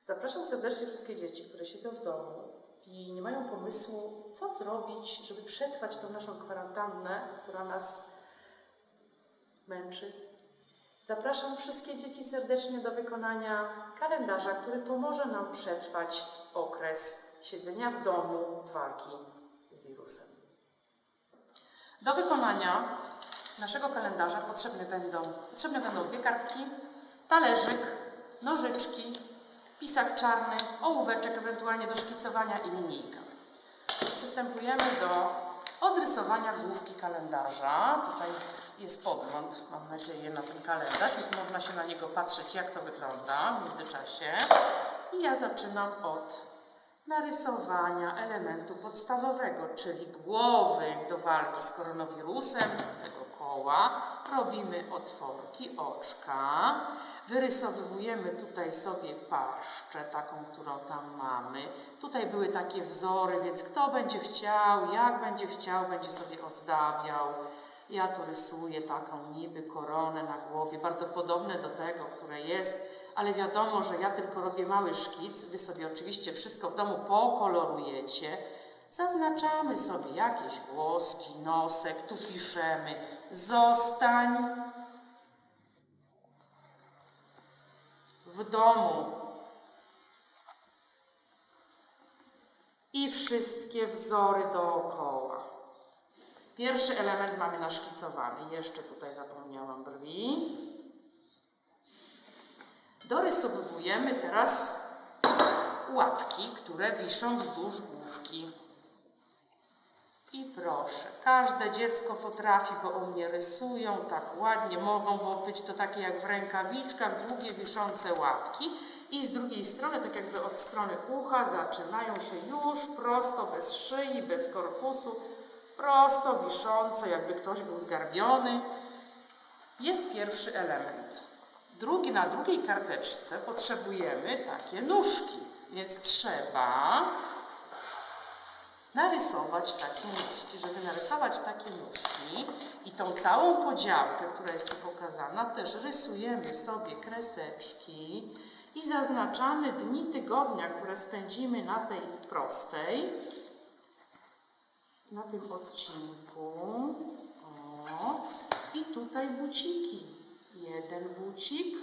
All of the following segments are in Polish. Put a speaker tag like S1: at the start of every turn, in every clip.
S1: Zapraszam serdecznie wszystkie dzieci, które siedzą w domu i nie mają pomysłu, co zrobić, żeby przetrwać tą naszą kwarantannę, która nas męczy. Zapraszam wszystkie dzieci serdecznie do wykonania kalendarza, który pomoże nam przetrwać okres siedzenia w domu, walki z wirusem. Do wykonania naszego kalendarza potrzebne będą, potrzebne będą dwie kartki, talerzyk, nożyczki, pisak czarny, ołóweczek ewentualnie do szkicowania i linijka. Przystępujemy do odrysowania główki kalendarza. Tutaj jest podgląd, mam nadzieję, na ten kalendarz, więc można się na niego patrzeć, jak to wygląda w międzyczasie. I ja zaczynam od narysowania elementu podstawowego, czyli głowy do walki z koronawirusem, Robimy otworki, oczka. Wyrysowujemy tutaj sobie paszczę, taką, którą tam mamy. Tutaj były takie wzory, więc kto będzie chciał, jak będzie chciał, będzie sobie ozdabiał. Ja tu rysuję taką niby koronę na głowie, bardzo podobne do tego, które jest, ale wiadomo, że ja tylko robię mały szkic. Wy sobie oczywiście wszystko w domu pokolorujecie. Zaznaczamy sobie jakieś włoski, nosek, tu piszemy zostań w domu. I wszystkie wzory dookoła. Pierwszy element mamy naszkicowany. Jeszcze tutaj zapomniałam brwi. Dorysowujemy teraz łapki, które wiszą wzdłuż główki. I proszę, każde dziecko potrafi, bo u mnie rysują tak ładnie, mogą bo być to takie jak w rękawiczkach, długie wiszące łapki. I z drugiej strony, tak jakby od strony ucha, zaczynają się już prosto, bez szyi, bez korpusu, prosto wiszące, jakby ktoś był zgarbiony. Jest pierwszy element. Drugi, na drugiej karteczce potrzebujemy takie nóżki, więc trzeba narysować takie nóżki. Żeby narysować takie nóżki i tą całą podziałkę, która jest tu pokazana, też rysujemy sobie kreseczki i zaznaczamy dni tygodnia, które spędzimy na tej prostej, na tym odcinku. O. I tutaj buciki. Jeden bucik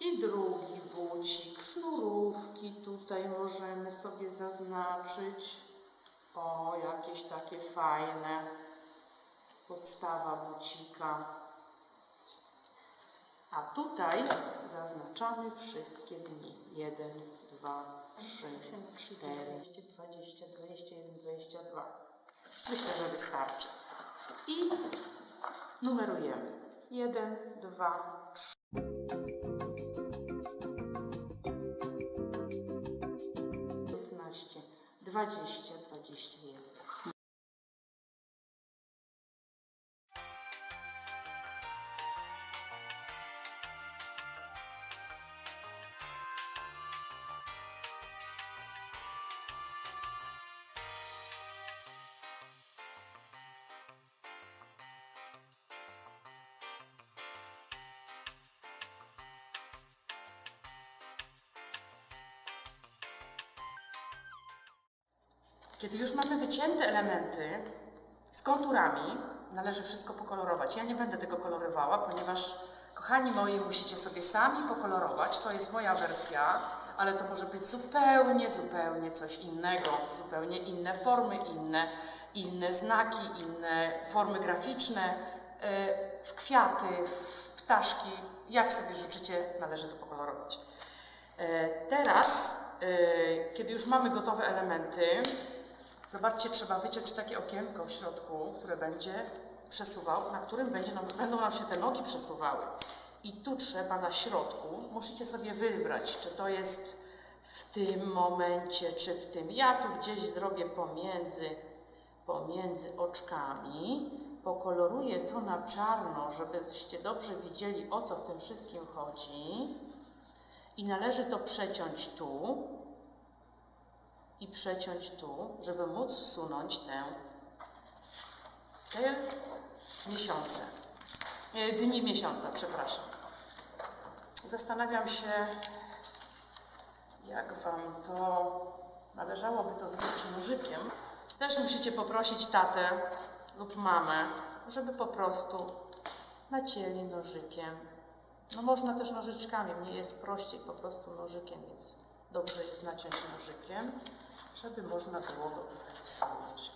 S1: i drugi bucik. Sznurówki tutaj możemy sobie zaznaczyć. O, jakieś takie fajne. Podstawa bucika. A tutaj zaznaczamy wszystkie dni. 1, 2, 3, 4, 20, 21, 22. Myślę, że wystarczy. I numerujemy. 1, 2, 3. 15, Kiedy już mamy wycięte elementy z konturami, należy wszystko pokolorować. Ja nie będę tego kolorowała, ponieważ, kochani moi, musicie sobie sami pokolorować. To jest moja wersja, ale to może być zupełnie, zupełnie coś innego. Zupełnie inne formy, inne, inne znaki, inne formy graficzne, y, w kwiaty, w ptaszki. Jak sobie życzycie, należy to pokolorować. E, Teraz, e, kiedy już mamy gotowe elementy, zobaczcie, trzeba wyciąć takie okienko w środku, które będzie przesuwał, na którym będzie nam, będą nam się te nogi przesuwały. I tu trzeba na środku, musicie sobie wybrać, czy to jest w tym momencie, czy w tym. Ja tu gdzieś zrobię pomiędzy, pomiędzy oczkami. Pokoloruję to na czarno, żebyście dobrze widzieli, o co w tym wszystkim chodzi. I należy to przeciąć tu i przeciąć tu, żeby móc wsunąć tę, te miesiące, e, dni miesiąca, przepraszam. Zastanawiam się, jak Wam to należałoby to zrobić nożykiem, też musicie poprosić tatę lub mamę, żeby po prostu nacięli nożykiem. No można też nożyczkami, mnie jest prościej po prostu nożykiem, więc dobrze jest naciąć nożykiem, żeby można było go tutaj wsunąć.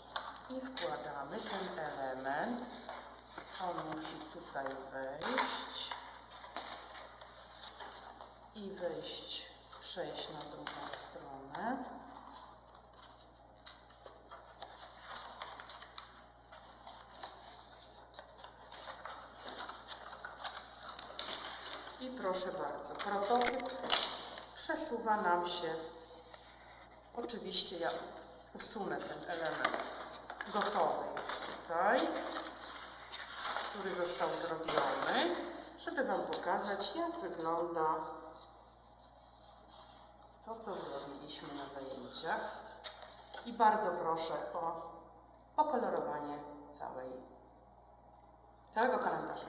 S1: I wkładamy ten element. On musi tutaj wejść i wejść, przejść na drugą stronę. I proszę bardzo, prototyp przesuwa nam się. Oczywiście ja usunę ten element gotowy już tutaj, który został zrobiony, żeby Wam pokazać, jak wygląda to, co zrobiliśmy na zajęciach. I bardzo proszę o pokolorowanie całej, całego kalendarza.